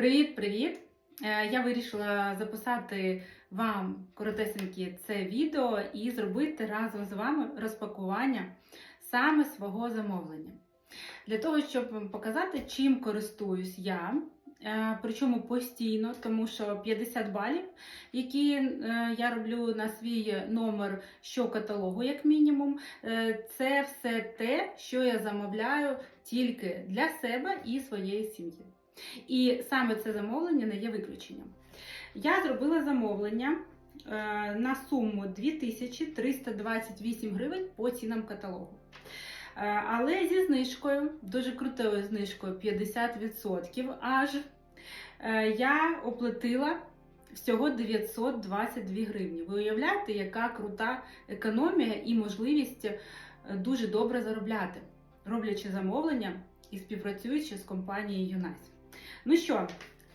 Привіт-привіт! Е, Я вирішила записати вам коротесеньке це відео і зробити разом з вами розпакування саме свого замовлення. Для того, щоб вам показати, чим користуюсь я, е, причому постійно, тому що 50 балів, які е, я роблю на свій номер щокаталогу, як мінімум, це все те, що я замовляю тільки для себе і своєї сім'ї. І саме це замовлення не є виключенням. Я зробила замовлення е, на суму 2328 гривень по цінам каталогу. Е, Але зі знижкою, дуже крутою знижкою 50% аж е, я оплатила всього 922 гривні. Ви уявляєте, яка крута економія і можливість дуже добре заробляти, роблячи замовлення і співпрацюючи з компанією Юнась. Ну що,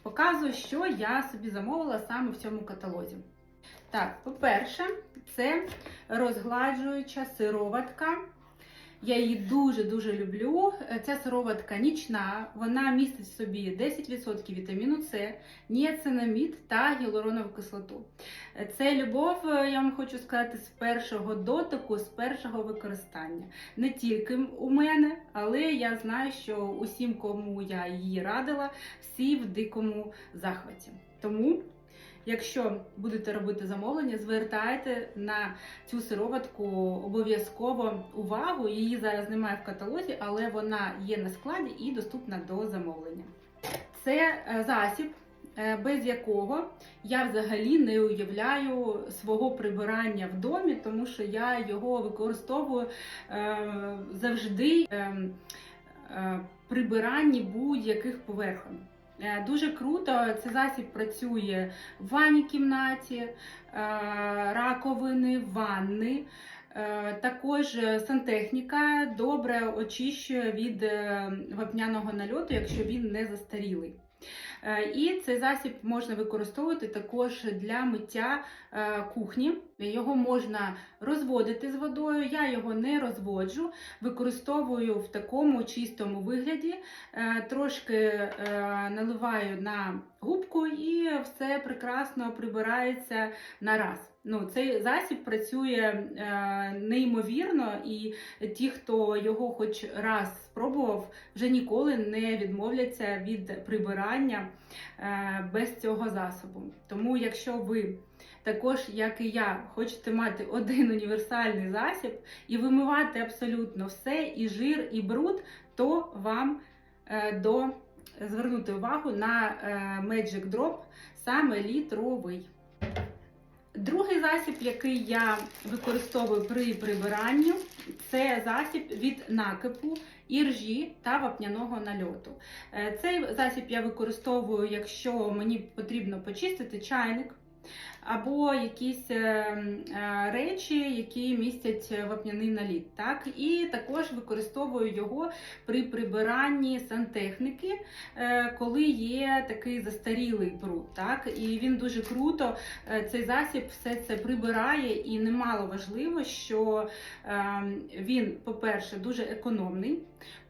показую, що я собі замовила саме в цьому каталозі. Так, по-перше, це розгладжуюча сироватка. Я її дуже-дуже люблю. Ця сироватка нічна, вона містить в собі 10% вітаміну С, ніацинамід та гіалуронову кислоту. Це любов, я вам хочу сказати, з першого дотику, з першого використання. Не тільки у мене, але я знаю, що усім, кому я її радила, всі в дикому захваті. Тому. Якщо будете робити замовлення, звертайте на цю сироватку обов'язково увагу. Її зараз немає в каталозі, але вона є на складі і доступна до замовлення. Це е, засіб, е, без якого я взагалі не уявляю свого прибирання в домі, тому що я його використовую е, завжди е, е, прибиранні будь-яких поверхонь. Е, Дуже круто, цей засіб працює в ванній кімнаті, е, раковини, ванни. Е, Також сантехніка добре очищує від вапняного нальоту, якщо він не застарілий. Е, І цей засіб можна використовувати також для миття е, кухні. Його можна розводити з водою. Я його не розводжу, використовую в такому чистому вигляді, Е, трошки наливаю на губку і все прекрасно прибирається на раз. Ну, цей засіб працює е, неймовірно, і ті, хто його хоч раз спробував, вже ніколи не відмовляться від прибирання е, без цього засобу. Тому, якщо ви також, як і я, хочете мати один універсальний засіб і вимивати абсолютно все, і жир, і бруд, то вам е, до звернути увагу на е, Magic Drop саме літровий. Другий засіб, який я використовую при прибиранні, це засіб від накипу, іржі та вапняного нальоту. Е, Цей засіб я використовую, якщо мені потрібно почистити чайник. Або якісь е, е, речі, які містять вапняний наліт. Так? І також використовую його при прибиранні сантехніки, е, коли є такий застарілий бруд. Так? І він дуже круто, цей засіб все це прибирає, і немало важливо, що е, він, по-перше, дуже економний.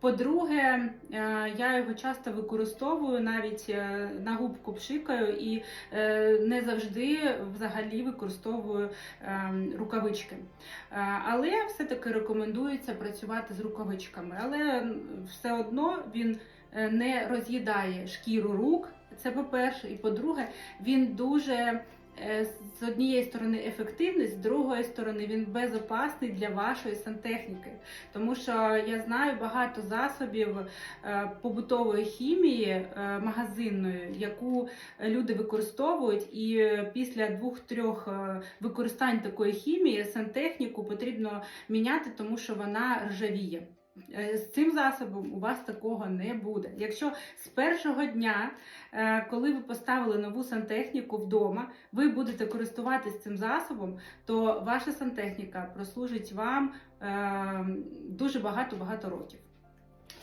По-друге, е, я його часто використовую навіть е, на губку пшикаю і е, не завжди взагалі використовую ем, рукавички. Але все-таки рекомендується працювати з рукавичками. Але все одно він не роз'їдає шкіру рук. Це по-перше, і по-друге, він дуже з однієї сторони ефективний, з другої сторони він безопасний для вашої сантехніки. Тому що я знаю багато засобів е, побутової хімії е, магазинної, яку люди використовують, і е, після двох-трьох е, використань такої хімії сантехніку потрібно міняти, тому що вона ржавіє. Е, З цим засобом у вас такого не буде. Якщо з першого дня, е, коли ви поставили нову сантехніку вдома, ви будете користуватись цим засобом, то ваша сантехніка прослужить вам е, дуже багато-багато років.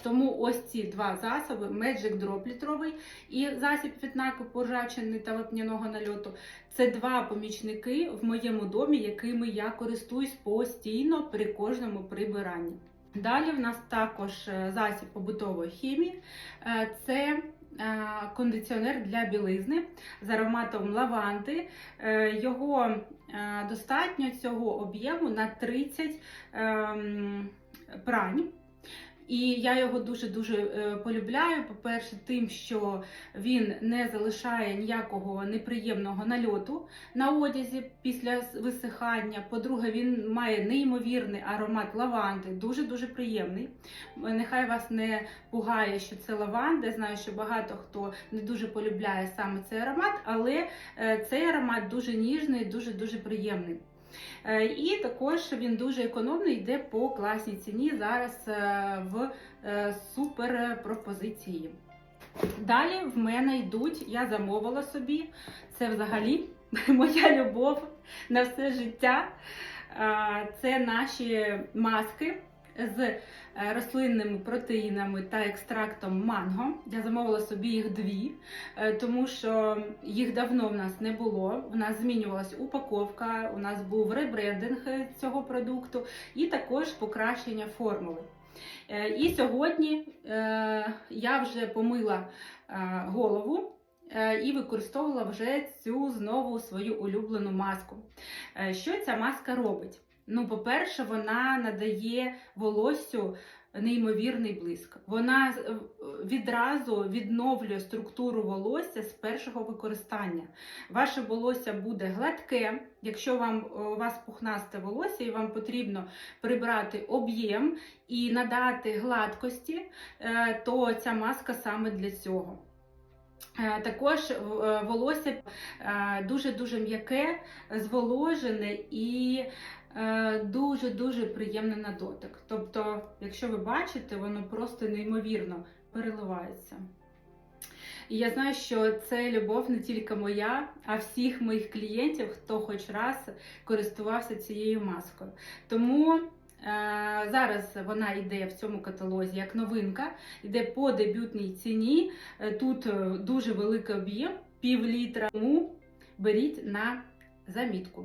Тому ось ці два засоби: Magic Drop літровий і засіб від накипу ржавчини та вапняного нальоту. Це два помічники в моєму домі, якими я користуюсь постійно при кожному прибиранні. Далі в нас також е, засіб побутової хімії. Е, Це е, кондиціонер для білизни з ароматом лаванди. Його достатньо цього об'єму на 30 ем, прань. І я його дуже-дуже е, полюбляю. По-перше, тим, що він не залишає ніякого неприємного нальоту на одязі після висихання. По-друге, він має неймовірний аромат лаванди, дуже-дуже приємний. Нехай вас не пугає, що це лаванда. Знаю, що багато хто не дуже полюбляє саме цей аромат, але е, цей аромат дуже ніжний, дуже-дуже приємний. Е, І також він дуже економний, йде по класній ціні зараз е, в е, супер пропозиції. Далі в мене йдуть, я замовила собі, це взагалі моя любов на все життя. Це наші маски з е, рослинними протеїнами та екстрактом манго. Я замовила собі їх дві, е, тому що їх давно в нас не було. В нас змінювалася упаковка, у нас був ребрендинг е, цього продукту і також покращення формули. І сьогодні я вже помила голову і використовувала вже цю знову свою улюблену маску. Що ця маска робить? Ну, по-перше, вона надає волоссю неймовірний блиск. Вона е, відразу відновлює структуру волосся з першого використання. Ваше волосся буде гладке. Якщо вам е, у вас пухнасте волосся і вам потрібно прибрати об'єм і надати гладкості, е, то ця маска саме для цього. Також волосся дуже-дуже м'яке, зволожене і дуже-дуже приємне на дотик. Тобто, якщо ви бачите, воно просто неймовірно переливається. І я знаю, що це любов не тільки моя, а всіх моїх клієнтів, хто хоч раз користувався цією маскою. Тому е, зараз вона йде в цьому каталозі як новинка, йде по дебютній ціні. Е, Тут е, дуже великий об'єм, пів літра. Тому беріть на замітку.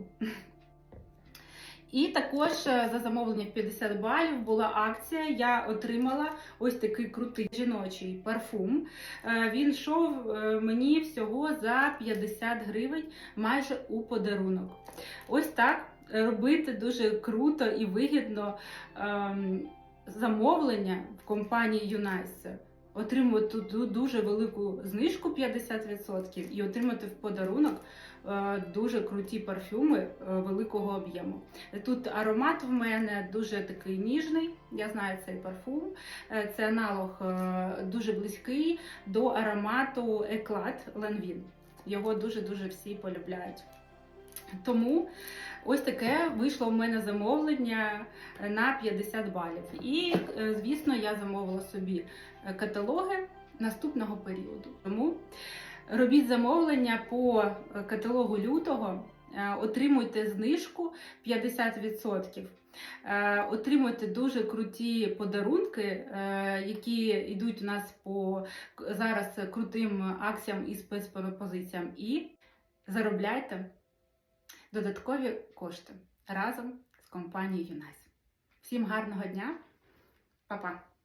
І також е, за замовлення в 50 балів була акція. Я отримала ось такий крутий жіночий парфум. Е, Він йшов е, мені всього за 50 гривень майже у подарунок. Ось так робити дуже круто і вигідно ем, замовлення в компанії Юнайс. Отримувати ду- дуже велику знижку 50% і отримати в подарунок е, дуже круті парфюми е, великого об'єму. Тут аромат в мене дуже такий ніжний. Я знаю цей парфум. Е, Це аналог дуже близький до аромату Еклад Ленвін. Його дуже-дуже всі полюбляють. Тому ось таке вийшло в мене замовлення на 50 балів. І, е, звісно, я замовила собі е, каталоги наступного періоду. Тому робіть замовлення по е, каталогу лютого, отримуйте знижку 50%. Е, Отримуйте дуже круті подарунки, які йдуть у нас по зараз крутим акціям і спецпропозиціям. І заробляйте додаткові кошти разом з компанією Юнайс. Всім гарного дня, Па-па!